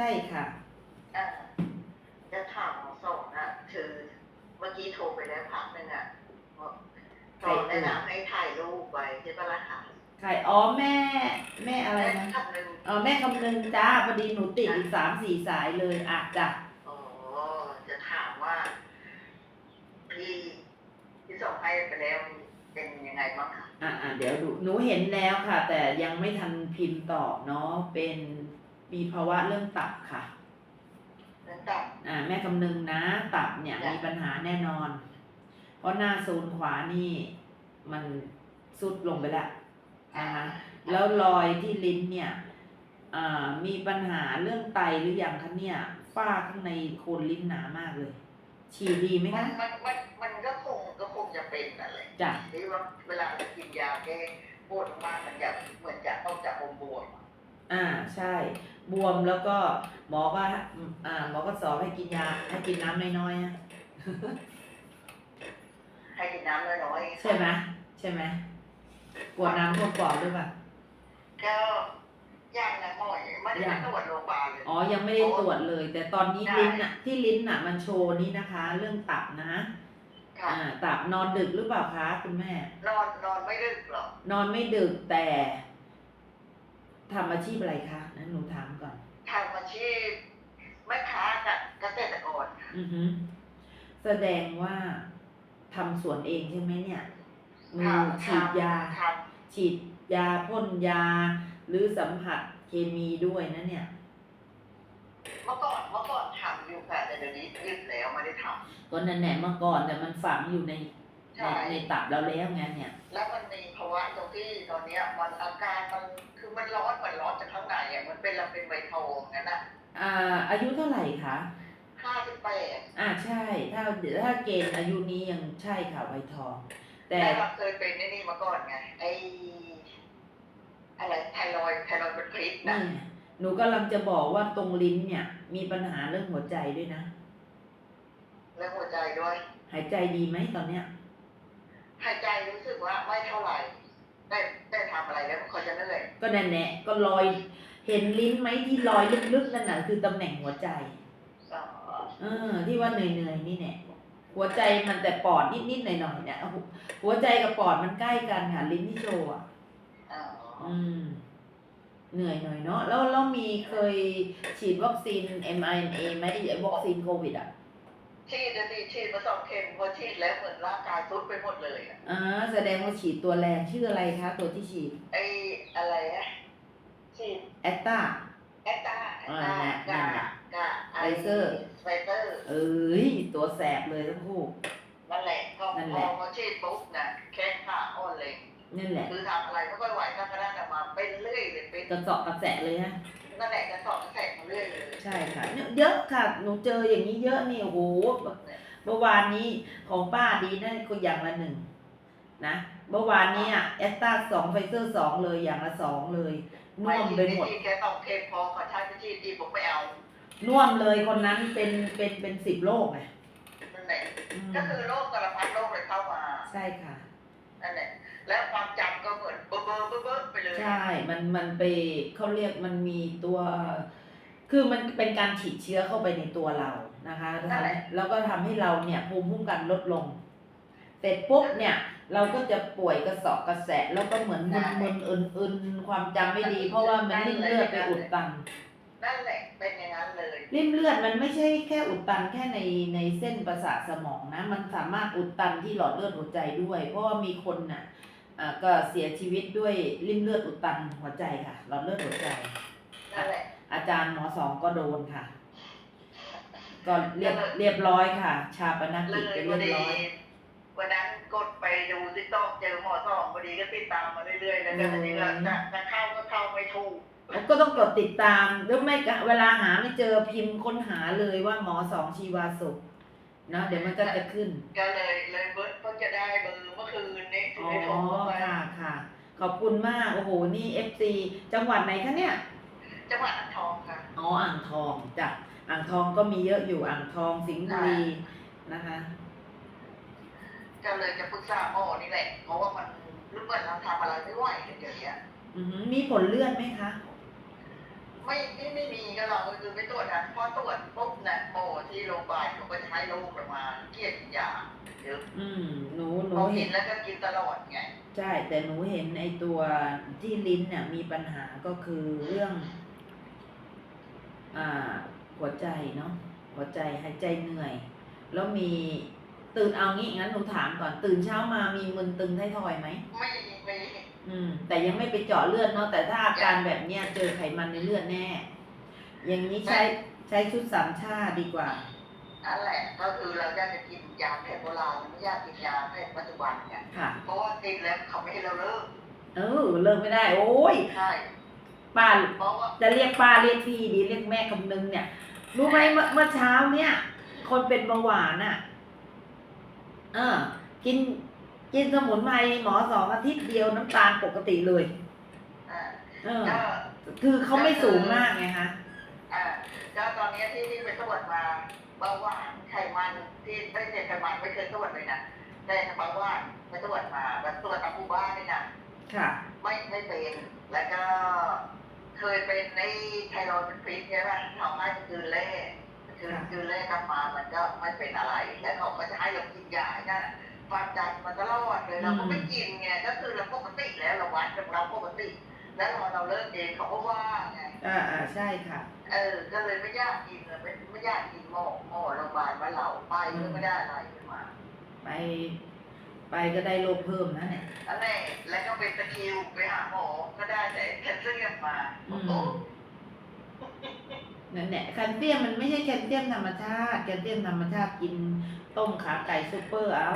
ช่ค่ะอ่าจะถามหมอส่งอะคือ เมื่อกี้โทรไปแล้วพักหนึ่งอะบอกโทรแนะนำให้ถ่ายรูปไว้ใช่ปะล่ะคะใครอ๋อแม่ แม่อะไรนะคำหนึ่งเออแม่คำนึงจ้าพอดีหนูติดอีกสามสี่สายเลยอะจ้ะอ๋อจะถามว่า พี่ที่ส่งให้ไปแล้วเป็นยังไงบ้างคะอะอะเดี๋ยวดูหนูเห็นแล้วค่ะ แต่ยังไม่ทันพิมพ์ตอบเนาะเป็น มีภาวะเรื่องตับค่ะเรื่องตับอ่าแม่คำนึงนะ ตับเนี่ยจ้ะมีปัญหาแน่นอน เพราะหน้าโซนขวานี่มันสุดลงไปแล้วนะคะแล้วรอยที่ลิ้นเนี่ยอ่ามีปัญหาเรื่องไตหรือยังคะเนี่ยฝ้าข้างในโคนลิ้นหนามากเลย ฉี่ดีไหมมันคะมันมันมันก็คงก็คงจะเป็นอะไรจ้ะที่ว่าเวลาจะกินยาแก้ปวดมากมันจะเหมือนจะต้องจะอมบวมอ่าใช่ บวมแล้วก็หมอก็อ่าหมอก็สอนให้กินยาให้กินน้ำน้อยๆนะให้กินน้ำน้อยๆใช่ไหมใช่ไหมกลัวน้ำท่วมปอดด้วยป่ะก็ยังนะหมอยไม่ได้ไปตรวจโรงพยาบาลเลยอ๋อยังไม่ได้ตรวจเลย แต่ตอนนี้ได้ลิ้นอะที่ลิ้นอะมันโชว์นี่นะคะ เรื่องตับนะค่ะอ่าตับนอนดึกหรือเปล่าคะคุณแม่ นอนนอนไม่ดึกหรอกนอนไม่ดึกแต่ ทำอาชีพอะไรคะนั้นหนูถามก่อนทำอาชีพแม่ค้ากับเกษตรกรอือฮึแสดงว่าทำสวนเองใช่ไหมเนี่ยมือฉีดยา ทฉีดยาพ่นยา หรือสัมผัสเคมีด้วยนะเนี่ยำเมื่อก่อนเมื่อก่อนทำอยู่ค่ะแต่เดี๋ยวนี้หยุดแล้วไม่ได้ทก็นั่นแหละเมื่อก่อนแต่มันฝังอยู่ในำ ในใช่ในตับเราแล้วไงเนี่ย แล้วมันมีภาวะตรงที่ตอนเนี้ยมันอาการมันคือมันร้อนเหมือนร้อนจากข้างในอะมันเป็นเราเป็นไวโทงนั่นน่ะอ่าอายุเท่าไหร่คะ ห้าสิบแปดอ่าใช่ ถ้าถ้าเกณฑ์อายุนี้ยังใช่ค่ะไวยทอง แต่แต่เราเคยเป็นไอ้นี่มาก่อนไงไออะไรไทรอยด์ไทรอยด์เป็นพิษนะนี่หนูกำลังจะบอกว่าตรงลิ้นเนี่ย มีปัญหาเรื่องหัวใจด้วยนะแล้วหัวใจด้วย หายใจดีไหมตอนเนี้ย หายใจรู้สึกว่าไม่เท่าไหร่ได้ได้ทำอะไรแล้วมันคอยจะเหนื่อยก็แน่แน่ๆก็ลอยเห็นลิ้นไหมที่ลอยลึกๆนั่นน่ะคือตำแหน่งหัวใจอ๋อเออที่ว่าเหนื่อยๆนี่แน่หัวใจมันแต่ปอดนิดๆหน่อยๆเนี่ยหัวใจกับปอดมันใกล้กันค่ะลิ้นที่โชว์อะอ๋ออืมเหนื่อยหน่อยเนาะแล้วแล้วมีเคยฉีดวัคซีน mRNA ไหมไอ้วัคซีนโควิดอะ ฉีดจะดีฉีดมาสองเข็มพอฉีดแล้วเหมือนร่างกายทรุดไปหมดเลยอะอ่าแสดงว่าฉีดตัวแรงชื่ออะไรคะ ตัวที่ฉีดไออะไรอะฉีดแอตตา แอตตาแอตอ่าตานั่กานแหละกาไฟเซอร์ ไฟเซอร์ เอ้ยตัวแสบเลยทั้งคู่ นั่นแหละพอนั่นพแหอละ พอฉีดปุ๊บนะแข้งขาอ่อนเลย นั่นแหละคือทำอะไรไม่ค่อยไหวก็กระด้างออกมาเป็นเรื่อยเลยเป็นกระเสอบกระแสะเลยฮะ นั่นแหละกระสอบกระแสมาเรื่อยเลยใช่ค่ะเนี่ยเยอะค่ะหนูเจออย่างนี้เยอะนี่โอ้โหเมื่อวานนี้ของป้าดีนะก็อย่างละหนึ่งนะเมื่อวานนี้อะแอตตาสองไฟเซอร์สองเลยอย่างละสองเลยน่ไม่วมฉีดไปไม่หมดฉีดแค่สองเข็มพอขอใช้ไปฉีดดีผมไม่เอาน่วมเลยคนนั้นเป็นเป็นเป็นสิบโรคไงนั่นแหละอืมก็คือโรคสารพัดโรคเลยเข้ามาใช่ค่ะนั่นแหละ แล้วความจำก็เหมือนเบอร์เบอร์เบอร์เบอร์ไปเลย ใช่ มันมันไปเขาเรียกมันมีตัว คือมันเป็นการฉีดเชื้อเข้าไปในตัวเรานะคะทำให้แล้วก็ทำให้เราเนี่ยภูมิคุ้มกันลดลง เสร็จปุ๊บเนี่ย เราก็จะป่วยกระเสอบกระแสะแล้วก็เหมือนมึนๆอึนๆความจำไม่ดี เพราะว่ามันริ่มเลือดไปอุดตัน นั่นแหละ เป็นอย่างนั้นเลย ริ่มเลือดมันไม่ใช่แค่อุดตันแค่ในในเส้นประสาทสมองนะ มันสามารถอุดตันที่หลอดเลือดหัวใจด้วย เพราะว่ามีคนน่ะอ่า ก็เสียชีวิตด้วยริ่มเลือดอุดตันหัวใจค่ะหลอดเลือดหัวใจ นั่นแหละอาจารย์หมอสองก็โดนค่ะ ก็เรียบเรียบร้อยค่ะ ชาปนเลกิจยไปพอเรียบดีร้อย วันนั้นกดไปดูติ๊กต็อกเจอหมอสองพอดีก็ติดตามมาเรื่อยๆแล้วก็ทีนี้ก็จะจะเข้าก็เข้าไม่ถูก ก็ต้องกดติดตามแล้วไม่กะเวลาหาไม่เจอพิมพ์ค้นหาเลยว่าหมอสองชีวาสุข เนาะเดี๋ยวมันก็จะขึ้น ก็เลยเลยเบิร์ดเพิ่งจะได้เบอร์เมื่อคืนนี้ถึอ๋งอได้โทรเข้าไปค่ะค่ะ ขอบคุณมาก โอ้โห นี่เอฟซีจังหวัดไหนคะเนี่ย จังหวัดอ่างทองค่ะ อ๋อ อ่างทองจ้ะอ่างทองก็มีเยอะอยู่ อ่างทอง สิงห์บุรีนะคะ ก็เลยจะปรึกษาหมอนี่แหละ เพราะว่ามันรู้เหมือนเราทำอะไรไม่ไหวเดี๋ยวนี้อือหือมีผลเลือดไหมคะ ไม่ไม่ไม่มีก็เราก็คือไปตรวจนะพอตรวจปุ๊บเนี่ยโอ้ที่โรงพยาบาลเขาก็จะให้ลูกออกมาเกลียดยาเดี๋ยวอืมหนูหนูพอเห็กินนแล้วก็กินตลอดไงใช่ แต่หนูเห็นไอตัวที่ลิ้นเนี่ยมีปัญหาก็คือเรื่อง อ่า หัวใจเนาะหัวใจหายใจเหนื่อย แล้วมีตื่นเอางี้งั้นหนูถามก่อนตื่นเช้ามามีมึนตึงไททอยไหมไม่ไม่ อืม แต่ยังไม่ไปเจาะเลือดเนาะแต่ถ้าอาการแบบเนี้ยเจอไขมันในเลือดแน่ อย่างนี้ใช้ใช้ชุดสามชาดีกว่านั่นแหละก็คือเราอยากจะกินยาแผนโบราณไม่อยากกินยาแผนปัจจุบันไงค่ะ เพราะว่ากินแล้วเขาไม่ให้เราเลิกเออเลิกไม่ได้ โอ้ยใช่ป้าเพราะว่าจะเรียกป้าเรียกพี่ดีเรียกแม่คำนึงเนี่ย รู้ไหมเมื่อเมื่อเช้าเนี่ย คนเป็นเบาหวานอะ เออ กิน กินสมุนไพรหมอสองอาทิตย์เดียวน้ำตาลปกติเลย อ่าเออ ก็คือเขาไม่สูงมากไงคะอ่าก็ตอนนี้ที่ที่ไปตรวจมาเบาหวานไขมันที่ไม่ใช่ไขมันไม่เคยตรวจเลยนะแต่เบาหวานไปตรวจมาแบบตรวจตามหมู่บ้านนี่นะค่ะ ไม่ไม่เป็นแล้วก็เคยเป็นในไทรอยด์เป็นฟิตใช่ไหมทำให้มันคืนเล่คืนค่ะคืนเล่กลับมามันก็ไม่เป็นอะไร แล้วเขาก็จะให้เรากินยานั่นน่ะ ความดันมันตลอดเลยเราก็ไม่กินไงก็คือเราปกติแล้วเราวัดกับเราปกติ แล้วพอเราเลิกเองเขาก็ว่าไงอ่าอ่าใช่ค่ะ เออ ก็เลยไม่อยากกินเลยไม่ไม่อยากกินหมอหมอโรงพยาบาลว่าเราไปก็ไม่ได้อะไรขึ้นมา ไป ไปก็ได้โรคเพิ่มนะเนี่ยอันนี้แล้วก็เป็นตะคริวไปหาหมอก็ได้แต่แคลเซียมมาอืมโอ้ นั่นแหละแคลเซียมมันไม่ใช่แคลเซียมธรรมชาติแคลเซียมธรรมชาติกินต้มขาไก่ซุปเปอร์เอา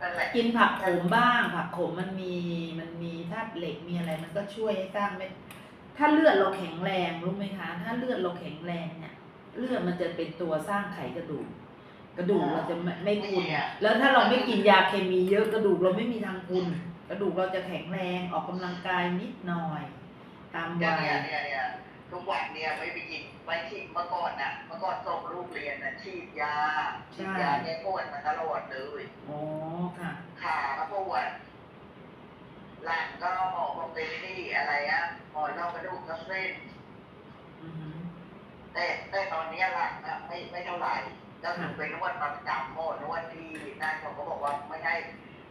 นั่นแหละกินผักโขมบ้างผักโขมมันมีมันมีธาตุเหล็กมีอะไร มันก็ช่วยให้สร้างเม็ดถ้าเลือดเราแข็งแรงรู้ไหมคะ ถ้าเลือดเราแข็งแรงเนี่ย เลือดมันจะเป็นตัวสร้างไขกระดูก กระดูกเราจะไม่ไม่พุนแล้วถ้าเราไม่กินยาเคมีเยอะกระดูกเราไม่มีทางพุนกระดูกเราจะแข็งแรงออกกำลังกายนิดหน่อย ตามเนี่ยวัยเนี่ยเนี่ยเนี่ยทุกวันเนี่ยไม่ไปกินไปฉีดเมื่อก่อนน่ะเมื่อก่อนส่งลูกเรียนน่ะฉีดยาฉีดยาเนี่ยปวดมาตลอดเลยอ๋อค่ะ ขาก็ปวดหลังก็หมอบอกเป็นนี่อะไรอะหมอนรองกระดูกกระเส้น อือหือ แต่แต่ตอนนี้หลังอะไม่ไม่เท่าไหร่ก็คือไปนวดประจำหมอนวดที่นั่นเขาก็บอกว่าไม่ให้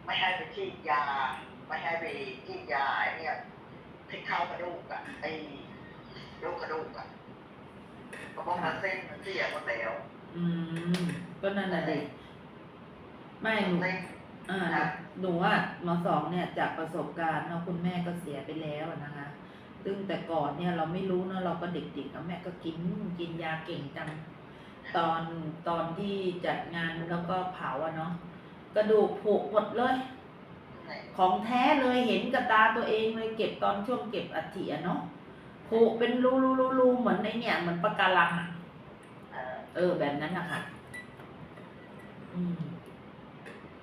ไม่ให้ไปฉีดยา ไม่ให้ไปฉีดยาไอ้เนี่ย ที่เข้ากระดูกอะไอ้ลูกกระดูกอะเขาบอกว่าเส้นมันเสียหมดแล้วอืม ก็นั่นแหละดิไม่หนูเส้น อ่าหนูอะหมอสองเนี่ยจากประสบการณ์เนาะคุณแม่ก็เสียไปแล้วอะนะคะ ซึ่งแต่ก่อนเนี่ยเราไม่รู้เนาะเราก็เด็กๆแล้วแม่ก็กินกินยาเก่งจังตอนตอนที่จัดงานแล้วก็เผาอะเนาะกระดูกผุหมดเลย ของแท้เลยเห็นกับตาตัวเองเลยเก็บตอนช่วงเก็บอัฐิอะเนาะผุเป็นรูรูรูรูเหมือนในเนี่ยเหมือนปะการังอะเอ่อเออแบบนั้นอะค่ะอืม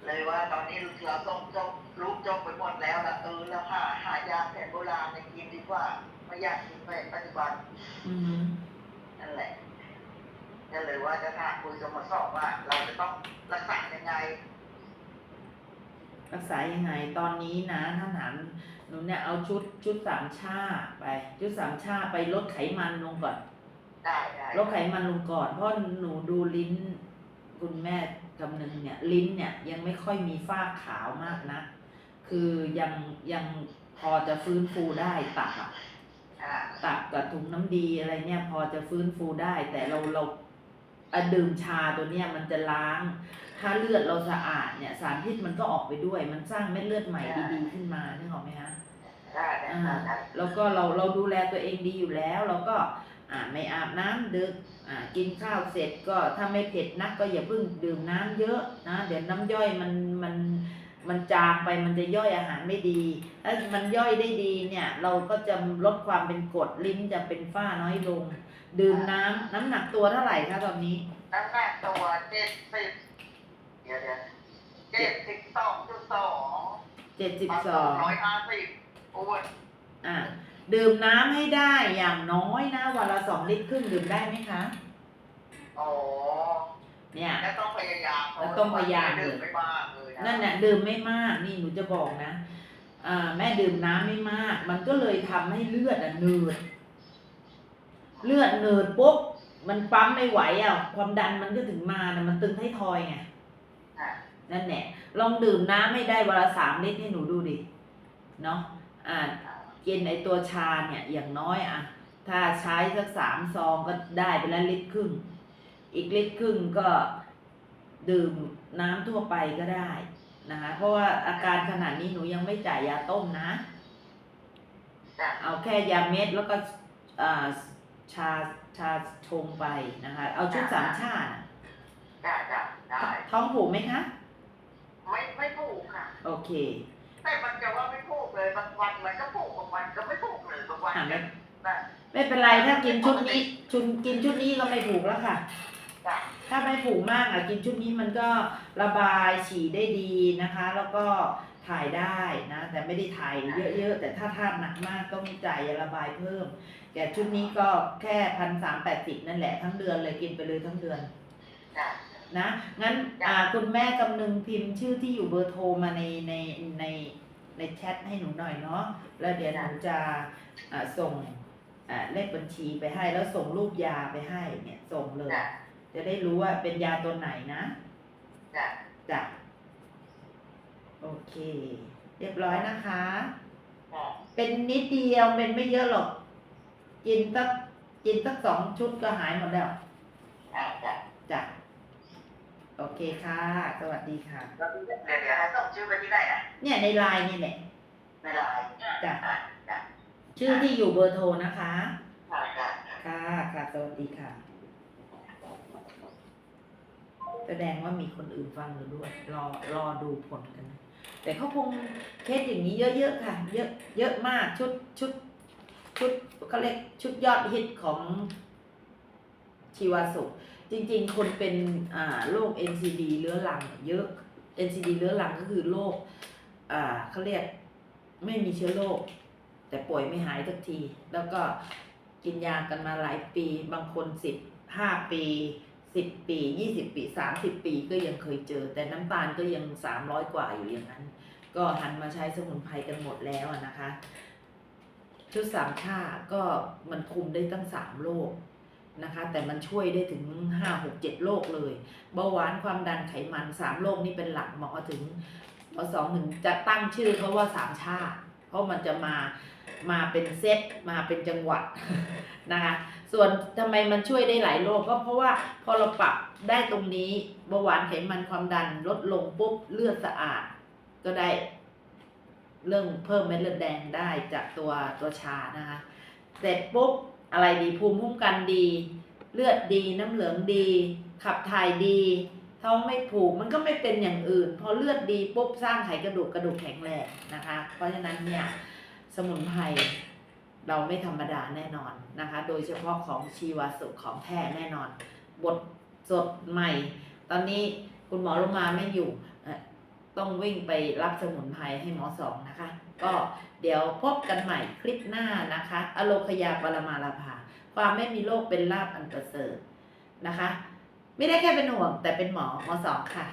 เลยว่าตอนนี้เราต้องจบลูกจบไปหมดแล้วละเออแล้วหาหายาแผนโบราณในกินดีกว่าไม่อยากกินแผนปัจจุบันอืมนั่นแหละก็เลยว่าจะถามคุยกับหมอสอบว่า เราจะต้องรักษายังไง รักษายังไง ตอนนี้นะถ้าถามหนูเนี่ยเอาชุดชุดสามชาไป ชุดสามชาไปลดไขมันลงก่อนได้ได้ลดไขมันลงก่อน เพราะหนูดูลิ้น คุณแม่กำนึงเนี่ย ลิ้นเนี่ยยังไม่ค่อยมีฝ้าขาวมากนะคือยังยังพอจะฟื้นฟูได้ตับอะอ่าตับกับถุงน้ำดีอะไรเนี่ยพอจะฟื้นฟูได้ แต่เราเราอะดื่มชาตัวเนี้ยมันจะล้าง ถ้าเลือดเราสะอาดเนี่ย สารพิษมันก็ออกไปด้วย มันสร้างเม็ดเลือดใหม่ดีๆขึ้นมานึกออกไหมคะได้ได้อ่าได้ได้แล้วก็เราเราดูแลตัวเองดีอยู่แล้ว เราก็อ่าไม่อาบน้ำดึกอ่ากินข้าวเสร็จก็ถ้าไม่เผ็ดนักก็อย่าเพิ่งดื่มน้ำเยอะนะเดี๋ยวน้ำย่อยมันมันมันจางไปมันจะย่อยอาหารไม่ดีถ้ามันย่อยได้ดีเนี่ย เราก็จะลดความเป็นกรดลิ้นจะเป็นฝ้าน้อยลง ดื่มน้ำน้ำหนักตัวเท่าไหร่คะตอนนี้ น้ำหนักตัวเจ็ดสิบเดี๋ยวเดี๋ยวเจ็ดสิบสองจุดสองเจ็ดสิบสองร้อยห้าสิบอ้วนอ่าดื่มน้ำให้ได้อย่างน้อยนะวันละสองลิตรครึ่งดื่มได้ไหมคะ อ๋อเนี่ย แล้วต้องพยายามแล้วต้องพยายามเลยดื่มไม่มากเลยนะนั่นแหละดื่มไม่มากนี่หนูจะบอกนะอ่าแม่ดื่มน้ำไม่มาก มันก็เลยทำให้เลือดอะเนืดเลือดเนืดปุ๊บมันปั๊มไม่ไหวอะความดันมันก็ถึงมานะมันตึงไททอยไงค่ะ นั่นแหละลองดื่มน้ำไม่ได้วันละสามลิตรให้หนูดูดิเนาะอ่ากินไอตัวชาเนี่ยอย่างน้อยอะถ้าใช้สักสามซองก็ได้ไปแล้วลิตรครึ่ง อีกลิตรครึ่งก็ดื่มน้ำทั่วไปก็ได้นะคะเพราะว่าอาการขนาดนี้หนูยังไม่จ่ายยาต้มนะจ้ะเอาแค่ยาเม็ดแล้วก็อ่าชาชาชงไปนะคะ เอาชุดสามชาติจ้ะจ้ะได้ท้องผูกไหมคะ ไม่ไม่ผูกค่ะ โอเคแต่มันจะว่าไม่ผูกเลยบางวันมันก็ผูกบางวันก็ไม่ผูกเลยบางวันอะไม่ได้ไม่เป็นไรถ้ากินชุดนี้ ชุดกินชุดนี้ก็ไม่ผูกแล้วค่ะ จ้ะถ้าไม่ผูกมากอะกินชุดนี้มันก็ระบายฉี่ได้ดีนะคะ แล้วก็ถ่ายได้นะ แต่ไม่ได้ถ่ายเยอะๆ แต่ถ้าทานหนักมากต้องจ่ายยาระบายเพิ่มแกชุดนี้ก็แค่พันสามแปดสิบนั่นแหละทั้งเดือนเลยกินไปเลยทั้งเดือน จ้ะ นะ งั้นอ่าคุณแม่กำนึงพิมพ์ชื่อที่อยู่เบอร์โทรมาในในในในแชทให้หนูหน่อยเนาะแล้วเดี๋ยวหนูจะอ่าส่งอ่าเลขบัญชีไปให้แล้วส่งรูปยาไปให้เนี่ยส่งเลย จ้ะจะได้รู้ว่าเป็นยาตัวไหนนะจ้ะจ้ะโอเค เรียบร้อยนะคะ จ้ะเป็นนิดเดียวเป็นไม่เยอะหรอก กินสักกินสักสองชุดก็หายหมดแล้ว จ้ะจ้ะ จ้ะ โอเคค่ะ สวัสดีค่ะแล้วเดี๋ยวเดี๋ยวให้ส่งชื่อไปที่ไหนอะเนี่ยในไลน์นี่แหละในไลน์จ้ะจ้ะจ้ะชื่อที่อยู่เบอร์โทรนะคะจ้ะจ้ะค่ะ ค่ะ สวัสดีค่ะ แสดงว่ามีคนอื่นฟังอยู่ด้วย รอ รอดูผลกันนะแต่เขาคงเคสอย่างนี้เยอะๆค่ะ เยอะ เยอะมาก ชุด ชุด ชุดเขาเรียกชุดยอดฮิตของชีวาสุข จริงๆ คนเป็นอ่าโรค NCD เรื้อรังเยอะ NCD เรื้อรังก็คือโรคอ่าเขาเรียกไม่มีเชื้อโรคแต่ป่วยไม่หายสักที แล้วก็กินยากันมาหลายปี บางคนสิบห้าปีสิบปียี่สิบปีสามสิบปีก็ยังเคยเจอ แต่น้ำตาลก็ยังสามร้อยกว่าอยู่อย่างนั้น ก็หันมาใช้สมุนไพรกันหมดแล้วนะคะ ชุดสามชาก็มันคุมได้ตั้งสามโรค นะคะ แต่มันช่วยได้ถึงห้าหกเจ็ดโรคเลยเบาหวานความดันไขมันสามโรคนี้เป็นหลักหมอถึงหมอสองถึงจะตั้งชื่อเขาว่าสามชาติ เพราะมันจะมามาเป็นเซตมาเป็นจังหวัดนะคะส่วนทำไมมันช่วยได้หลายโรคก็เพราะว่าพอเราปรับได้ตรงนี้เบาหวานไขมันความดันลดลงปุ๊บเลือดสะอาด ก็ได้เรื่องเพิ่มเม็ดเลือดแดงได้จากตัวตัวชานะคะเสร็จปุ๊บ อะไรดีภูมิคุ้มกันดี เลือดดีน้ำเหลืองดี ขับถ่ายดี ท้องไม่ผูกมันก็ไม่เป็นอย่างอื่น พอเลือดดีปุ๊บสร้างไขกระดูกกระดูกแข็งแรงนะคะ เพราะฉะนั้นเนี่ยสมุนไพรเราไม่ธรรมดาแน่นอนนะคะ โดยเฉพาะของชีวสุขของแท้แน่นอน บทสดใหม่ ตอนนี้คุณหมอลงมาไม่อยู่ ต้องวิ่งไปรับสมุนไพรให้หมอสองนะคะ ก็เดี๋ยวพบกันใหม่คลิปหน้านะคะ อโลคยาปรมาลาภาความไม่มีโรคเป็นลาบอันประเสริฐนะคะ ไม่ได้แค่เป็นห่วงแต่เป็นหมอหมอสองค่ะ